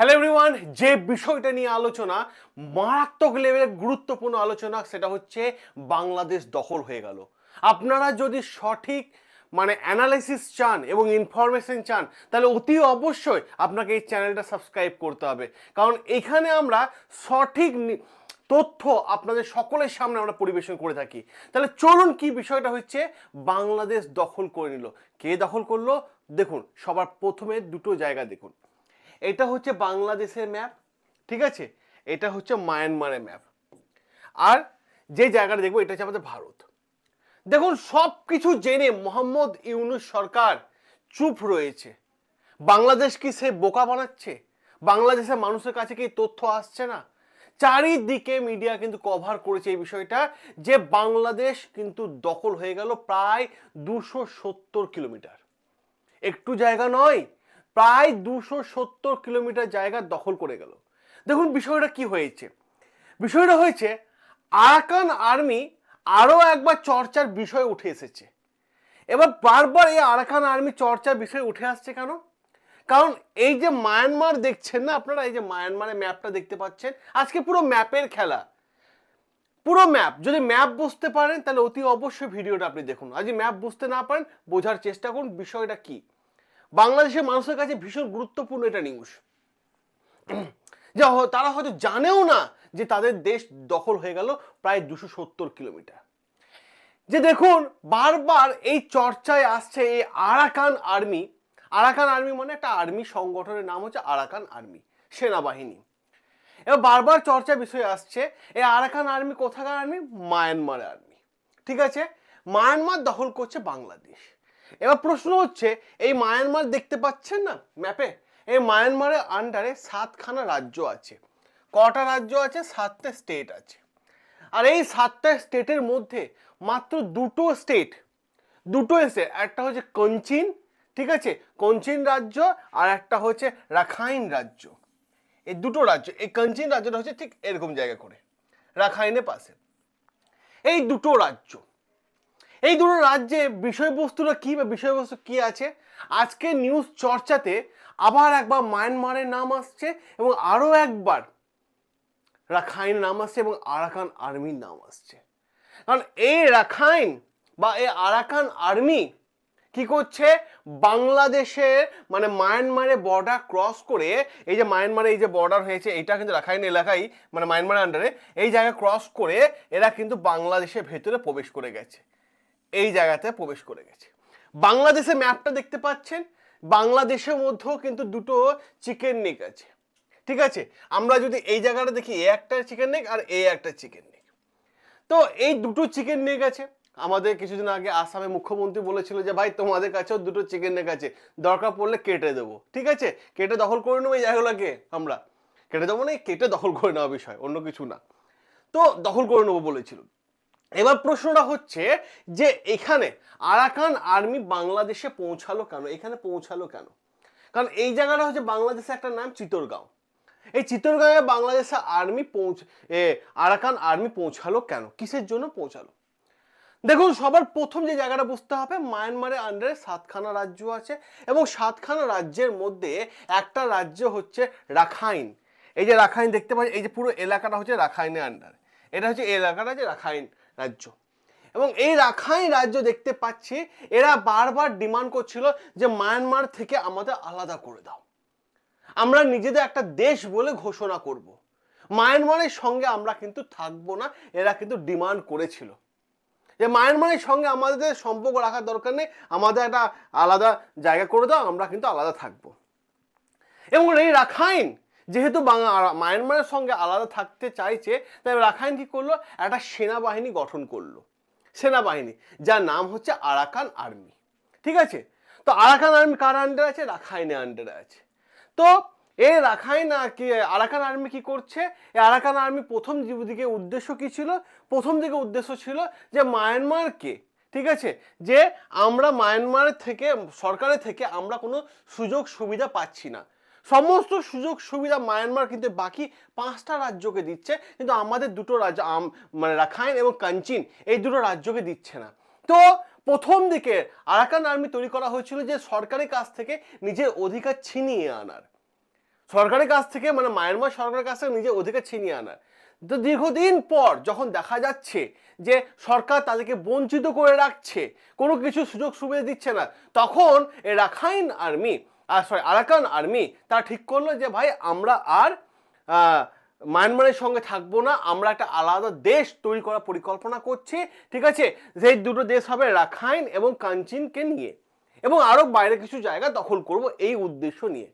Hello everyone যে বিষয়টা নিয়ে আলোচনা, মারাত্মক লেভেলের গুরুত্বপূর্ণ আলোচনা, সেটা হচ্ছে বাংলাদেশ দখল হয়ে গেল। আপনারা যদি সঠিক মানে অ্যানালাইসিস চান এবং ইনফরমেশন চান, তাহলে অতি অবশ্যই আপনাকে এই চ্যানেলটা সাবস্ক্রাইব করতে হবে। কারণ এখানে আমরা সঠিক তথ্য আপনাদের সকলের সামনে আমরা পরিবেশন করে থাকি। তাহলে চলুন কি বিষয়টা হচ্ছে, বাংলাদেশ দখল করে নিল। কে দখল করল? দেখুন, সবার প্রথমে দুটো জায়গা দেখুন। এটা হচ্ছে বাংলাদেশের ম্যাপ ঠিক আছে? এটা হচ্ছে মায়ানমারের ম্যাপ আর যে জায়গাটা দেখব, এটা হচ্ছে আমাদের ভারত। দেখুন সব কিছু জেনে মোহাম্মদ ইউনুস সরকার চুপ রয়েছে। বাংলাদেশ কি সে বোকা বানাচ্ছে? বাংলাদেশের মানুষের কাছে কি তথ্য আসছে না? চারিদিকে মিডিয়া কিন্তু কভার করেছে এই বিষয়টা যে বাংলাদেশ কিন্তু দখল হয়ে গেল প্রায় দুশো সত্তর কিলোমিটার। একটু জায়গা নয় প্রায় দুশো সত্তর কিলোমিটার জায়গা দখল করে গেল। দেখুন বিষয়টা কি হয়েছে। বিষয়টা হয়েছে, আরাকান আর্মি আরও একবার চর্চার বিষয় উঠে এসেছে। এবার বারবার এই আরাকান আর্মি চর্চার বিষয় উঠে আসছে কেন? কারণ এই যে মায়ানমার দেখছেন না আপনারা? এই যে মায়ানমারের ম্যাপটা দেখতে পাচ্ছেন। আজকে পুরো ম্যাপের খেলা। পুরো ম্যাপ। যদি ম্যাপ বুঝতে পারেন, তাহলে অতি অবশ্যই ভিডিওটা আপনি দেখুন। যদি ম্যাপ বুঝতে না পারেন, বোঝার চেষ্টা করুন বিষয়টা কি। বাংলাদেশের মানুষের কাছে ভীষণ গুরুত্বপূর্ণ এটা নিউজ যে তারা হয়তো জানেও না যে তাদের দেশ দখল হয়ে গেল প্রায় দুশো সত্তর কিলোমিটার। যে দেখুন, বারবার এই চর্চায় আসছে এই আরাকান আর্মি। আরাকান আর্মি মানে একটা আর্মি সংগঠনের নাম হচ্ছে আরাকান আর্মি, সেনাবাহিনী। এবার বারবার চর্চা বিষয়ে আসছে, এই আরাকান আর্মি কোথাকার আর্মি? Myanmar army. ঠিক আছে? মায়ানমার দখল করছে বাংলাদেশ। এবার প্রশ্ন হচ্ছে, এই মায়ানমার দেখতে পাচ্ছেন না ম্যাপে? এই মায়ানমারের আন্ডারে সাতখানা রাজ্য আছে। কটা রাজ্য আছে? সাতটা স্টেট আছে। আর এই সাতটা স্টেটের মধ্যে মাত্র দুটো স্টেট দুটো স্টেট একটা হচ্ছে কঞ্চিন ঠিক আছে? কঞ্চিন রাজ্য আর একটা হচ্ছে রাখাইন রাজ্য। এই দুটো রাজ্য, এই কঞ্চিন রাজ্যটা হচ্ছে ঠিক এরকম জায়গা করে, রাখাইনের পাশে। এই দুটো রাজ্য এই দুটো রাজ্যে বিষয়বস্তুটা কি বা বিষয়বস্তু কি আছে? আজকে নিউজ চর্চাতে আবার একবার মায়ানমারের নাম আসছে এবং আরও একবার রাখাইন নাম আসছে এবং আরাকান আর্মির নাম আসছে। কারণ এই রাখাইন বা এই আরাকান আর্মি কি করছে? বাংলাদেশের মানে মায়ানমারে বর্ডার ক্রস করে এই যে মায়ানমারে এই যে বর্ডার হয়েছে এটা কিন্তু রাখাইন এলাকায় মানে মায়ানমারের আন্ডারে এই জায়গা ক্রস করে এরা কিন্তু বাংলাদেশের ভেতরে প্রবেশ করে গেছে। এই জায়গাতে প্রবেশ করে গেছে। বাংলাদেশে ম্যাপটা দেখতে পাচ্ছেন, বাংলাদেশের মধ্যেও কিন্তু দুটো চিকেন নেক আছে। ঠিক আছে? আমরা যদি এই জায়গাটা দেখি, এ একটা চিকেন নেক আর এ একটা চিকেন নেক তো এই দুটো চিকেন নেক আছে। আমাদের কিছুদিন আগে আসামে মুখ্যমন্ত্রী বলেছিল যে, ভাই, তোমাদের কাছেও দুটো চিকেন নেক আছে। দরকার পড়লে কেটে দেবো। ঠিক আছে? কেটে দখল করে নেব এই জায়গাগুলোকে আমরা। কেটে দেবো না কেটে দখল করে নেওয়া বিষয়, অন্য কিছু না। তো দখল করে নেব বলেছিল। এবার প্রশ্নটা হচ্ছে যে এখানে আরাকান আর্মি বাংলাদেশে পৌঁছালো কেন? এখানে পৌঁছালো কেন? কারণ এই জায়গাটা হচ্ছে বাংলাদেশে একটা নাম, চিতরগাঁও। এই চিতরগাঁয়ে বাংলাদেশে আর্মি পৌঁছ এ, আরাকান আর্মি পৌঁছালো কেন? কিসের জন্য পৌঁছালো? দেখুন, সবার প্রথম যে জায়গাটা বুঝতে হবে, মায়ানমারের আন্ডারে সাতখানা রাজ্য আছে এবং সাতখানা রাজ্যের মধ্যে একটা রাজ্য হচ্ছে রাখাইন। এই যে রাখাইন দেখতে পাচ্ছি, এই যে পুরো এলাকাটা হচ্ছে রাখাইনের আন্ডারে এটা হচ্ছে এলাকাটা যে রাখাইন। রাজ্য। এবং এই রাখাইন রাজ্য দেখতে পাচ্ছি, এরা বারবার ডিমান্ড করছিল যে মায়ানমার থেকে আমাদের আলাদা করে দাও। আমরা নিজেদের একটা দেশ বলে ঘোষণা করব। মায়ানমারের সঙ্গে আমরা কিন্তু থাকব না, এরা কিন্তু ডিমান্ড করেছিল। যে মায়ানমারের সঙ্গে আমাদের সম্পর্ক রাখার দরকার নেই, আমাদের একটা আলাদা জায়গা করে দাও, আমরা কিন্তু আলাদা থাকব। এবং এই রাখাইন যেহেতু বাংলা মায়ানমারের সঙ্গে আলাদা থাকতে চাইছে, তাই রাখাইন কি করল? একটা সেনাবাহিনী গঠন করল। সেনাবাহিনী, যার নাম হচ্ছে আরাকান আর্মি। ঠিক আছে? তো আরাকান আর্মি কার আন্ডারে আছে? রাখাইনের আন্ডারে আছে। তো এই রাখাইন কি, আরাকান আর্মি কি করছে? এই আরাকান আর্মি প্রথম দিকে উদ্দেশ্য কি ছিল? প্রথম দিকে উদ্দেশ্য ছিল যে মায়ানমারকে, ঠিক আছে? যে আমরা মায়ানমার থেকে, সরকারের থেকে আমরা কোনো সুযোগ সুবিধা পাচ্ছি না। সমস্ত সুযোগ সুবিধা মায়ানমার কিন্তু বাকি পাঁচটা রাজ্যকে দিচ্ছে, কিন্তু আমাদের দুটো রাজ্য মানে রাখাইন এবং কাঞ্চিন, এই দুটো রাজ্যকে দিচ্ছে না। তো প্রথম দিকে আরাকান আর্মি তৈরি করা হয়েছিল যে সরকারের কাছ থেকে নিজের অধিকার ছিনিয়ে আনার। সরকারের কাছ থেকে মানে মায়ানমার সরকারের কাছ থেকে নিজের অধিকার ছিনিয়ে আনার। তো দীর্ঘদিন পর যখন দেখা যাচ্ছে যে সরকার তাদেরকে বঞ্চিত করে রাখছে, কোনো কিছু সুযোগ সুবিধা দিচ্ছে না, তখন রাখাইন আর্মি আর সরি আরাকান আর্মি তারা ঠিক করল যে, ভাই, আমরা আর মায়ানমারের সঙ্গে থাকব না, আমরা একটা আলাদা দেশ তৈরি করার পরিকল্পনা করছি, ঠিক আছে? যে দুটো দেশ হবে রাখাইন এবং কাঞ্চিনকে নিয়ে এবং আরও বাইরে কিছু জায়গা দখল করব এই উদ্দেশ্য নিয়ে।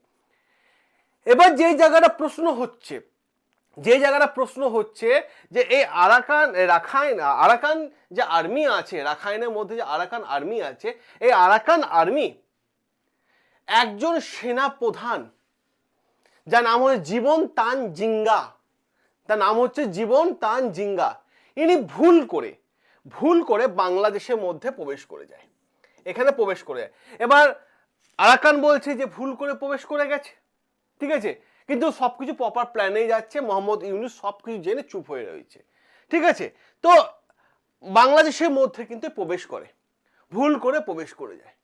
এবার যেই জায়গাটা প্রশ্ন হচ্ছে যে জায়গাটা প্রশ্ন হচ্ছে যে, এই আরাকান, রাখাইন, আরাকান যে আর্মি আছে, রাখাইনের মধ্যে যে আরাকান আর্মি আছে, এই আরাকান আর্মি একজন সেনা প্রধান যার নাম হচ্ছে জীবন তান জিঙ্গা। তার নাম হচ্ছে জীবন তান জিঙ্গা। ইনি ভুল করে ভুল করে বাংলাদেশের মধ্যে প্রবেশ করে যায়। এখানে প্রবেশ করে যায়। এবার আরাকান বলছে যে ভুল করে প্রবেশ করে গেছে। ঠিক আছে? কিন্তু সব কিছু প্রপার প্ল্যানেই যাচ্ছে। মোহাম্মদ ইউনুস সব কিছু জেনে চুপ হয়ে রয়েছে। ঠিক আছে? তো বাংলাদেশের মধ্যে কিন্তু প্রবেশ করে। ভুল করে প্রবেশ করে যায়।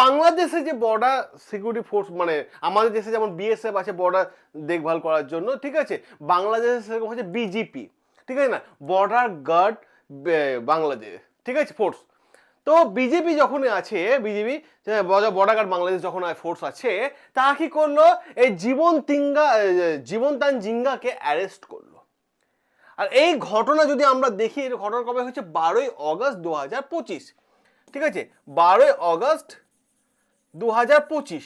বাংলাদেশে যে বর্ডার সিকিউরিটি ফোর্স মানে আমাদের দেশে যেমন বিএসএফ আছে বর্ডার দেখভাল করার জন্য, ঠিক আছে? বাংলাদেশে সেরকম হচ্ছে বিজিপি ঠিক আছে না? বর্ডার গার্ড বাংলাদেশ, ঠিক আছে? ফোর্স তো বিজেপি যখন আছে বিজেপি বর্ডার গার্ড বাংলাদেশ যখন ফোর্স আছে, তারা কি করল? এই জীবন তিঙ্গা জীবন তান জিঙ্গাকে অ্যারেস্ট করল। আর এই ঘটনা যদি আমরা দেখি, এই ঘটনা কবে হচ্ছে বারোই অগস্ট দু হাজার পঁচিশ, ঠিক আছে? বারোই অগস্ট দু হাজার পঁচিশ।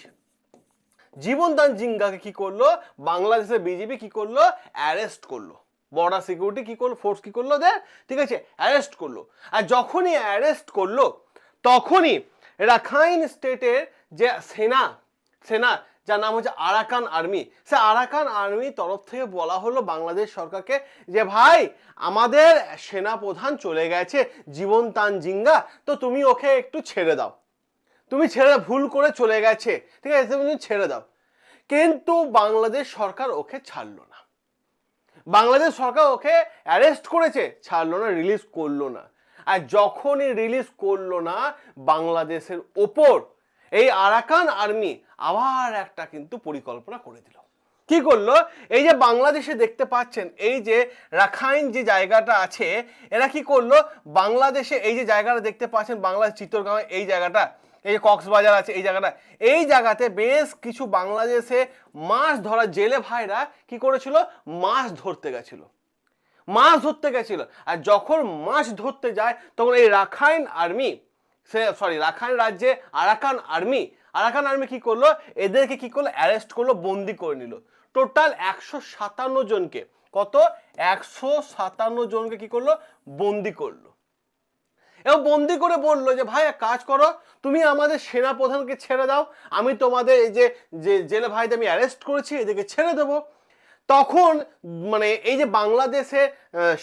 জীবনদান জিঙ্গাকে কি করল? বাংলাদেশের বিজেপি কি করল? অ্যারেস্ট করল। বর্ডার সিকিউরিটি কি করল? ফোর্স কি করল? দেয় ঠিক আছে? অ্যারেস্ট করল। আর যখনই অ্যারেস্ট করল, তখনই রাখাইন স্টেটের যে সেনা সেনা, যার নাম হচ্ছে আরাকান আর্মি, সে আরাকান আর্মির তরফ থেকে বলা হলো বাংলাদেশ সরকারকে যে, ভাই, আমাদের সেনা প্রধান চলে গেছে জীবন তান জিঙ্গা, তো তুমি ওকে একটু ছেড়ে দাও। তুমি ছেড়ে ভুল করে চলে গেছে। ঠিক আছে, তুমি ছেড়ে দাও। কিন্তু বাংলাদেশ সরকার ওকে ছাড়লো না। বাংলাদেশ সরকার ওকে অ্যারেস্ট করেছে। ছাড়লো না রিলিজ করল না। আর যখনই রিলিজ করল না, বাংলাদেশের ওপর, এই আরাকান আর্মি আবার একটা কিন্তু পরিকল্পনা করে দিল। কি করল? এই যে বাংলাদেশে দেখতে পাচ্ছেন, এই যে রাখাইন যে জায়গাটা আছে, এরা কি করল? বাংলাদেশে এই যে জায়গাটা দেখতে পাচ্ছেন, বাংলাদেশ চিত্তরগাঁও এই জায়গাটা এই কক্সবাজার আছে, এই জায়গাটা। এই জায়গাতে বেশ কিছু বাংলাদেশে মাছ ধরা জেলে ভাইরা কি করেছিল? মাছ ধরতে গেছিল। মাছ ধরতে গেছিল। আর যখন মাছ ধরতে যায়, তখন এই রাখাইন আর্মি, সে সরি রাখাইন রাজ্যে আরাকান আর্মি আরাকান আর্মি কি করল? এদেরকে কি করল? অ্যারেস্ট করল, বন্দি করে নিল। টোটাল একশো সাতান্ন জনকে, কত? একশো সাতান্ন জনকে কি করল? বন্দি করল। এবং বন্দি করে বলল যে, ভাই, এক কাজ করো, তুমি আমাদের সেনা প্রধানকে ছেড়ে দাও। আমি তোমাদের এই যে যে জেলে ভাইদের আমি অ্যারেস্ট করেছি, এদেরকে ছেড়ে দেবো। তখন মানে এই যে বাংলাদেশে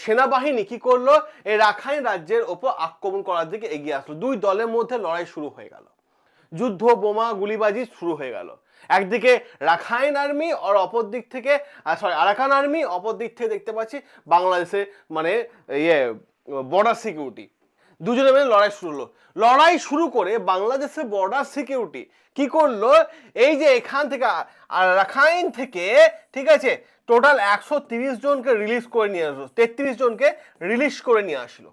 সেনাবাহিনী কি করল? এই রাখাইন রাজ্যের ওপর আক্রমণ করার দিকে এগিয়ে আসলো। দুই দলের মধ্যে লড়াই শুরু হয়ে গেল। যুদ্ধ, বোমা, গুলিবাজি শুরু হয়ে গেল। একদিকে রাখাইন আর্মি আর অপর দিক থেকে সরি আরাকান আর্মি, অপর দিক থেকে দেখতে পাচ্ছি বাংলাদেশে মানে ইয়ে বর্ডার সিকিউরিটি দুজনে মিলে লড়াই শুরু হলো। লড়াই শুরু করে বাংলাদেশের বর্ডার সিকিউরিটি কি করল? এই যে এখান থেকে রাখাইন থেকে, ঠিক আছে টোটাল একশো তিরিশ জনকে রিলিজ করে নিয়ে আসলো, তেত্রিশ জনকে রিলিজ করে নিয়ে আসলো।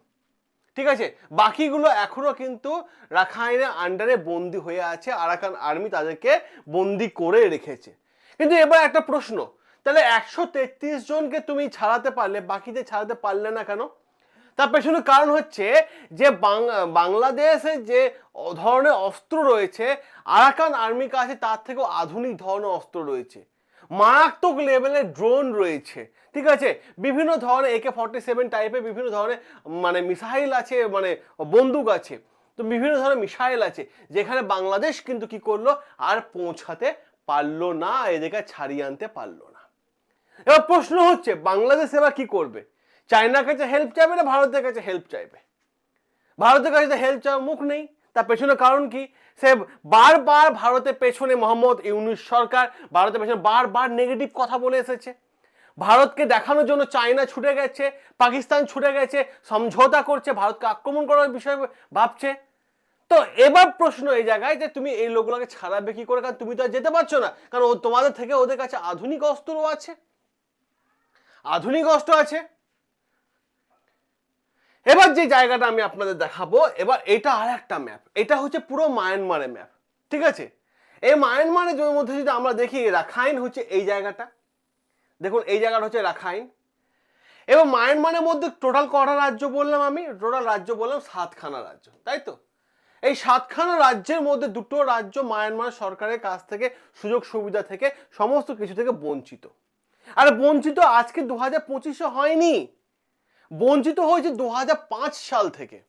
ঠিক আছে, বাকিগুলো এখনও কিন্তু রাখাইনের আন্ডারে বন্দি হয়ে আছে, আরাকান আর্মি তাদেরকে বন্দি করে রেখেছে। কিন্তু এবার একটা প্রশ্ন, তাহলে একশো তেত্রিশ জনকে তুমি ছাড়াতে পারলে, বাকিদের ছাড়াতে পারলে না কেন? তার পেছনে কারণ হচ্ছে যে বাংলাদেশে যে ধরনের অস্ত্র রয়েছে, আরাকান আর্মির কাছে তার থেকেও আধুনিক ধরনের অস্ত্র রয়েছে। মারাত্মক লেভেলের ড্রোন রয়েছে, ঠিক আছে? বিভিন্ন ধরনের একে ফর্টি সেভেন টাইপের বিভিন্ন ধরনের মানে মিসাইল আছে মানে বন্দুক আছে। তো বিভিন্ন ধরনের মিসাইল আছে, যেখানে বাংলাদেশ কিন্তু কি করল? আর পৌঁছাতে পারল না, এদেরকে ছাড়িয়ে আনতে পারল না। এবার প্রশ্ন হচ্ছে, বাংলাদেশ এবার কি করবে? চায়নার কাছে হেল্প চাইবে না ভারতের কাছে হেল্প চাইবে? ভারতের কাছে হেল্প চাওয়ার মুখ নেই। তার পেছনে কারণ কি? সে বারবার ভারতের পেছনে মোহাম্মদ ইউনুস সরকার, ভারতের পেছনে বারবার নেগেটিভ কথা বলে এসেছে। ভারতকে দেখানোর জন্য চায়না ছুটে গেছে, পাকিস্তান ছুটে গেছে, সমঝোতা করছে, ভারতকে আক্রমণ করার বিষয়ে ভাবছে। তো এবার প্রশ্ন এই জায়গায় যে তুমি এই লোকগুলোকে ছাড়াবে কি করে? কারণ তুমি তো আর যেতে পারছ না। কারণ তোমাদের থেকে ওদের কাছে আধুনিক অস্ত্রও আছে। আধুনিক অস্ত্র আছে। এবার যে জায়গাটা আমি আপনাদের দেখাবো, এবার এটা আর একটা ম্যাপ এটা হচ্ছে পুরো মায়ানমারের ম্যাপ ঠিক আছে? এই মায়ানমারের মধ্যে যদি আমরা দেখি, রাখাইন হচ্ছে এই জায়গাটা। দেখুন, এই জায়গাটা হচ্ছে রাখাইন। এবং মায়ানমারের মধ্যে টোটাল কটা রাজ্য বললাম আমি? টোটাল রাজ্য বললাম সাতখানা রাজ্য, তাই তো? এই সাতখানা রাজ্যের মধ্যে দুটো রাজ্য মায়ানমার সরকারের কাছ থেকে সুযোগ সুবিধা থেকে, সমস্ত কিছু থেকে বঞ্চিত। আর বঞ্চিত আজকে দু হাজার পঁচিশে হয়নি। বঞ্চিত হয়েছে দু হাজার পাঁচ সাল থেকে।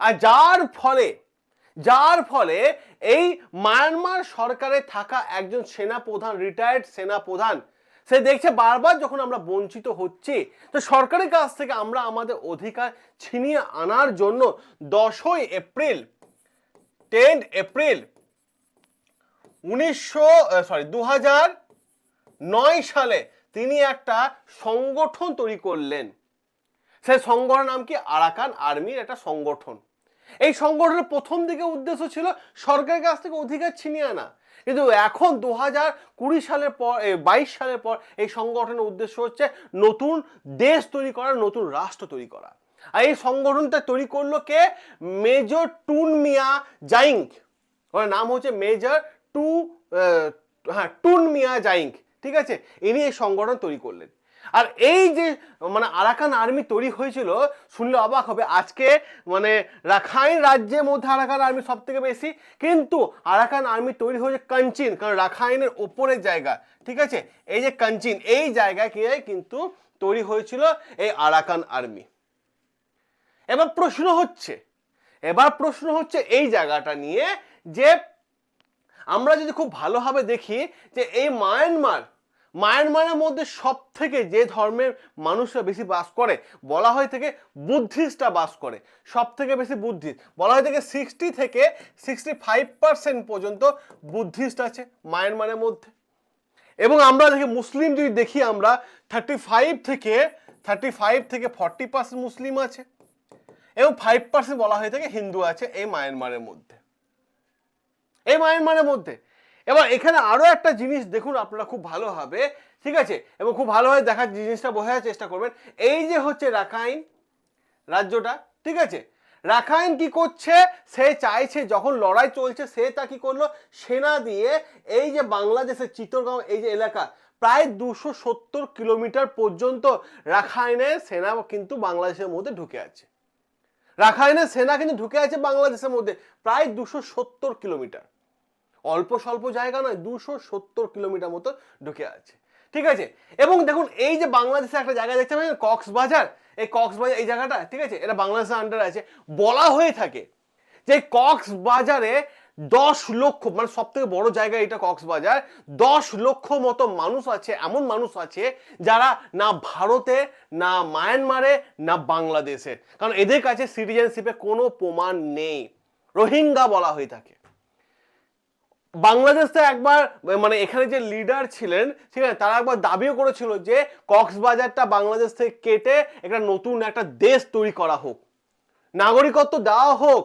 আর যার ফলে যার ফলে এই মায়ানমার সরকারে থাকা একজন সেনা প্রধান রিটায়ার্ড সেনা প্রধান সে দেখছে বারবার যখন আমরা বঞ্চিত হচ্ছি, তো সরকারের কাছ থেকে আমরা আমাদের অধিকার ছিনিয়ে আনার জন্য দশই এপ্রিল টেন এপ্রিল উনিশশো সরি দু নয় সালে তিনি একটা সংগঠন তৈরি করলেন। সেই সংগঠনের নাম কি? আরাকান আর্মির একটা সংগঠন। এই সংগঠনের প্রথম দিকে উদ্দেশ্য ছিল সরকারের কাছ থেকে অধিকার ছিনিয়ে আনা। কিন্তু এখন দু হাজার কুড়ি সালের পর বাইশ সালের পর এই সংগঠনের উদ্দেশ্য হচ্ছে নতুন দেশ তৈরি করা, নতুন রাষ্ট্র তৈরি করা। আর এই সংগঠনটা তৈরি করল কে? মেজর টুন মিয়া জাইঙ্ক ওর নাম হচ্ছে মেজর টু হ্যাঁ টুন মিয়া জাইঙ্ক ঠিক আছে? ইনি এই সংগঠন তৈরি করলেন। আর এই যে মানে আরাকান আর্মি তৈরি হয়েছিল, শুনলে অবাক হবে, আজকে মানে রাখাইন রাজ্যের মধ্যে আরাকান আর্মি সব থেকে বেশি, কিন্তু আরাকান আর্মি তৈরি হয়েছে কাঞ্চিন, কারণ রাখাইনের ওপরের জায়গা, ঠিক আছে? এই যে কাঞ্চিন, এই জায়গায় কি কিন্তু তৈরি হয়েছিল এই আরাকান আর্মি। এবার প্রশ্ন হচ্ছে, এবার প্রশ্ন হচ্ছে এই জায়গাটা নিয়ে যে আমরা যদি খুব ভালোভাবে দেখি যে এই মায়ানমার মায়ানমারের মধ্যে সব থেকে যে ধর্মের মানুষরা বেশি বাস করে, বলা হয় থেকে বুদ্ধিস্টরা বাস করে। সব থেকে বেশি বুদ্ধিস্ট, বলা হয় থেকে সিক্সটি থেকে সিক্সটি ফাইভ পার্সেন্ট পর্যন্ত বুদ্ধিস্ট আছে মায়ানমারের মধ্যে। এবং আমরা দেখি, মুসলিম যদি দেখি আমরা থার্টি ফাইভ থেকে থার্টি ফাইভ থেকে ফর্টি পার্সেন্ট মুসলিম আছে। এবং ফাইভ পার্সেন্ট বলা হয়ে থাকে হিন্দু আছে এই মায়ানমারের মধ্যে। এই মায়ানমারের মধ্যে এবার এখানে আরও একটা জিনিস দেখুন, আপনারা খুব ভালোভাবে ঠিক আছে? এবং খুব ভালোভাবে দেখার জিনিসটা বোঝার চেষ্টা করবেন। এই যে হচ্ছে রাখাইন রাজ্যটা, ঠিক আছে? রাখাইন কি করছে? সে চাইছে, যখন লড়াই চলছে, সে তা কি করল? সেনা দিয়ে এই যে বাংলাদেশের চিত্রগাঁও এই যে এলাকা, প্রায় দুশো সত্তর কিলোমিটার পর্যন্ত রাখাইনের সেনা কিন্তু বাংলাদেশের মধ্যে ঢুকে আছে। রাখাইনের সেনা কিন্তু ঢুকে আছে বাংলাদেশের মধ্যে, প্রায় দুশো সত্তর কিলোমিটার। অল্প স্বল্প জায়গা নয়, দুশো সত্তর কিলোমিটার মতো ঢুকে আছে। ঠিক আছে? এবং দেখুন, এই যে বাংলাদেশে একটা জায়গা দেখতে পাচ্ছেন কক্সবাজার। এই কক্সবাজার, এই জায়গাটা, ঠিক আছে? এটা বাংলাদেশের আন্ডারে আছে। বলা হয়ে থাকে যে কক্সবাজারে দশ লক্ষ মানে সব থেকে বড় জায়গা এটা কক্সবাজার, দশ লক্ষ মতো মানুষ আছে, এমন মানুষ আছে যারা না ভারতে, না মায়ানমারে, না বাংলাদেশে। কারণ এদের কাছে সিটিজেনশিপে কোনো প্রমাণ নেই। রোহিঙ্গা বলা হয়ে থাকে। বাংলাদেশ একবার মানে এখানে যে লিডার ছিলেন, ঠিক আছে, তারা একবার দাবিও করেছিল যে কক্সবাজারটা বাংলাদেশ থেকে কেটে একটা নতুন একটা দেশ তৈরি করা হোক। নাগরিকত্ব দেওয়া হোক,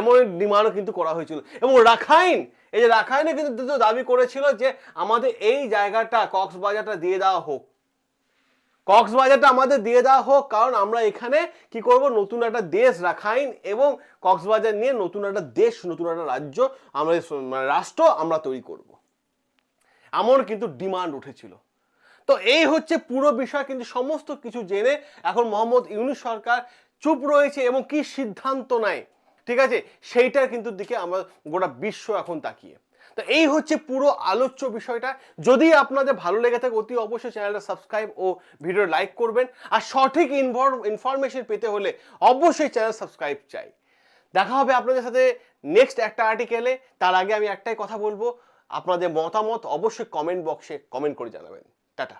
এমন ডিমান্ডও কিন্তু করা হয়েছিল। এবং রাখাইন, এই যে রাখাইনে কিন্তু দাবি করেছিল যে আমাদের এই জায়গাটা, কক্সবাজারটা দিয়ে দেওয়া হোক। কক্সবাজারটা আমাদের দিয়ে দেওয়া হোক, কারণ আমরা এখানে কি করব? নতুন একটা দেশ রাখাইন এবং কক্সবাজার নিয়ে নতুন একটা দেশ, নতুন একটা রাজ্য আমরা মানে রাষ্ট্র আমরা তৈরি করব। এমন কিন্তু ডিমান্ড উঠেছিল। তো এই হচ্ছে পুরো বিষয়, কিন্তু সমস্ত কিছু জেনে এখন মোহাম্মদ ইউনুস সরকার চুপ রয়েছে এবং কি সিদ্ধান্ত নেয়, ঠিক আছে? সেইটার কিন্তু দিকে আমরা গোটা বিশ্ব এখন তাকিয়ে। তো এই হচ্ছে পুরো আলোচ্য বিষয়টা। যদি আপনাদের ভালো লেগে থাকে, অতি অবশ্যই চ্যানেলটা সাবস্ক্রাইব ও ভিডিও লাইক করবেন। আর সঠিক ইনফরমেশন পেতে হলে অবশ্যই চ্যানেল সাবস্ক্রাইব চাই। দেখা হবে আপনাদের সাথে নেক্সট একটা আর্টিকেলে। তার আগে আমি একটাই কথা বলব। আপনাদের মতামত অবশ্যই কমেন্ট বক্সে কমেন্ট করে জানাবেন। টাটা।